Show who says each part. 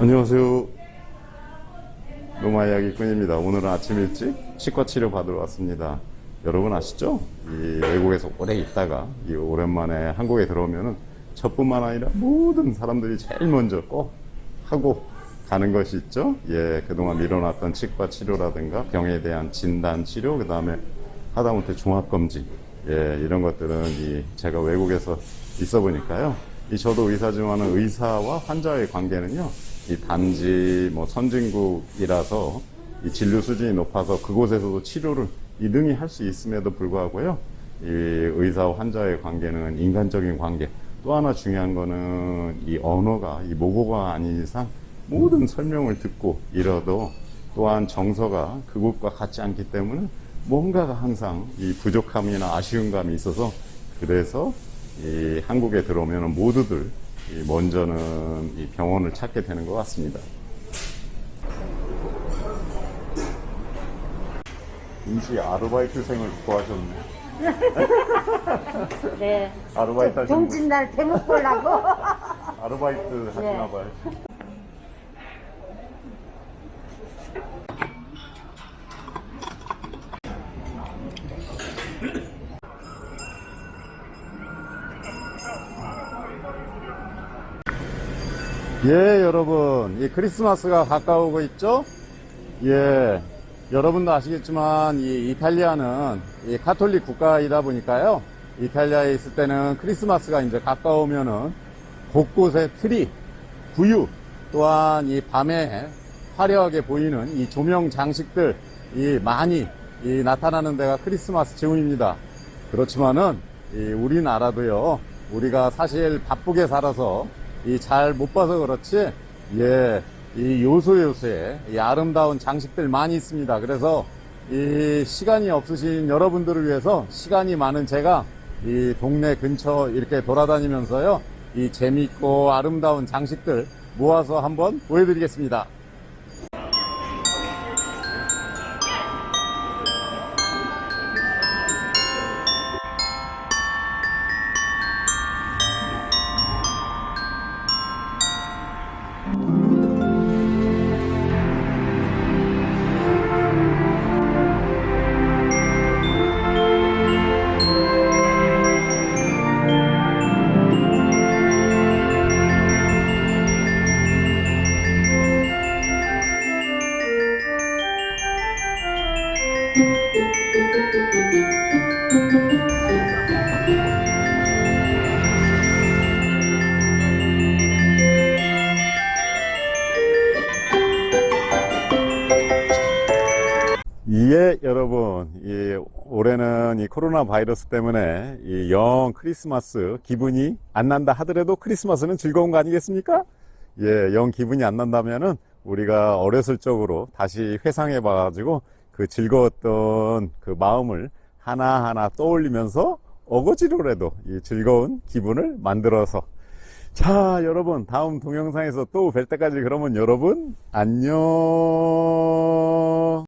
Speaker 1: 안녕하세요. 로마 이야기꾼입니다. 오늘은 아침 일찍 치과 치료 받으러 왔습니다. 여러분 아시죠? 이 외국에서 오래 있다가 이 오랜만에 한국에 들어오면은 저뿐만 아니라 모든 사람들이 제일 먼저 꼭 하고 가는 것이 있죠. 예, 그동안 미뤄놨던 치과 치료라든가 병에 대한 진단 치료, 그 다음에 하다못해 종합검진, 예, 이런 것들은 이 제가 외국에서 있어 보니까요. 이 저도 의사지만은 의사와 환자의 관계는요, 이 단지 뭐 선진국이라서 이 진료 수준이 높아서 그곳에서도 치료를 이 능히 할수 있음에도 불구하고요, 이 의사와 환자의 관계는 인간적인 관계. 또 하나 중요한 거는 이 언어가 이 모국어가 아닌 이상 모든 설명을 듣고 이러도 또한 정서가 그곳과 같지 않기 때문에 뭔가가 항상 이 부족함이나 아쉬운 감이 있어서 그래서 이 한국에 들어오면 모두들 이 먼저는 이 병원을 찾게 되는 것 같습니다. 임시 아르바이트생을 구하셨네.
Speaker 2: 네.
Speaker 1: 아르바이트 하시는 분,
Speaker 2: 동짓날 대목 보려고.
Speaker 1: 아르바이트 하시나 봐요. 예, 여러분. 이 크리스마스가 가까우고 있죠? 예. 여러분도 아시겠지만, 이 이탈리아는 이 카톨릭 국가이다 보니까요. 이탈리아에 있을 때는 크리스마스가 이제 가까우면은 곳곳에 트리, 구유, 또한 이 밤에 화려하게 보이는 이 조명 장식들, 이 많이 이 나타나는 데가 크리스마스 즈음입니다. 그렇지만은 이 우리나라도요, 우리가 사실 바쁘게 살아서 이 잘 못 봐서 그렇지, 예, 이 요소 요소에 이 아름다운 장식들 많이 있습니다. 그래서 이 시간이 없으신 여러분들을 위해서 시간이 많은 제가 이 동네 근처 이렇게 돌아다니면서요, 이 재밌고 아름다운 장식들 모아서 한번 보여드리겠습니다. Mm-hmm. 예, 여러분. 이 올해는 이 코로나 바이러스 때문에 이 영 크리스마스 기분이 안 난다 하더라도 크리스마스는 즐거운 거 아니겠습니까? 예, 영 기분이 안 난다면은 우리가 어렸을 적으로 다시 회상해 봐가지고 그 즐거웠던 그 마음을 하나하나 떠올리면서 어거지로라도 이 즐거운 기분을 만들어서 자, 여러분, 다음 동영상에서 또 뵐 때까지 그러면 여러분, 안녕.